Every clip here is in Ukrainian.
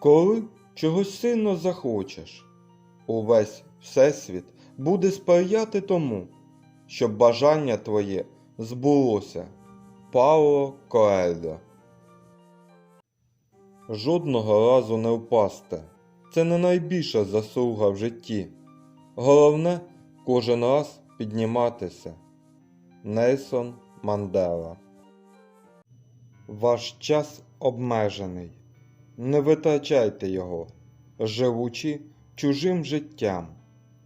Коли чогось сильно захочеш, увесь Всесвіт буде сприяти тому, щоб бажання твоє збулося. Пауло Коельо Жодного разу не впасти. Це не найбільша заслуга в житті. Головне кожен раз підніматися. Нельсон Мандела Ваш час обмежений. Не витрачайте його, живучи чужим життям.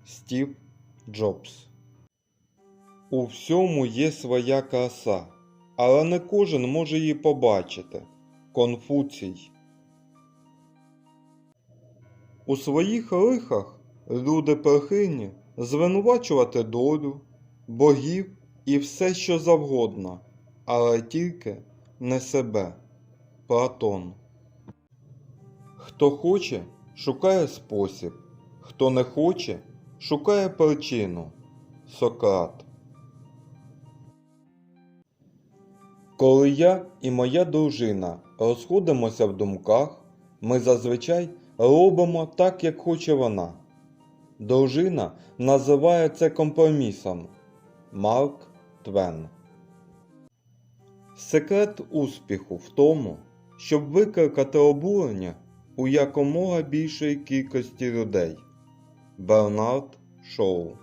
Стів Джобс У всьому є своя краса, але не кожен може її побачити. Конфуцій У своїх лихах люди прихильні звинувачувати долю, богів і все, що завгодно, але тільки не себе. Платон Хто хоче, шукає спосіб, хто не хоче, шукає причину. Сократ. Коли я і моя дружина розходимося в думках, ми зазвичай робимо так, як хоче вона. Дружина називає це компромісом. Марк Твен. Секрет успіху в тому, щоб викликати обурення у якомога більшої кількості людей. Бернард Шоу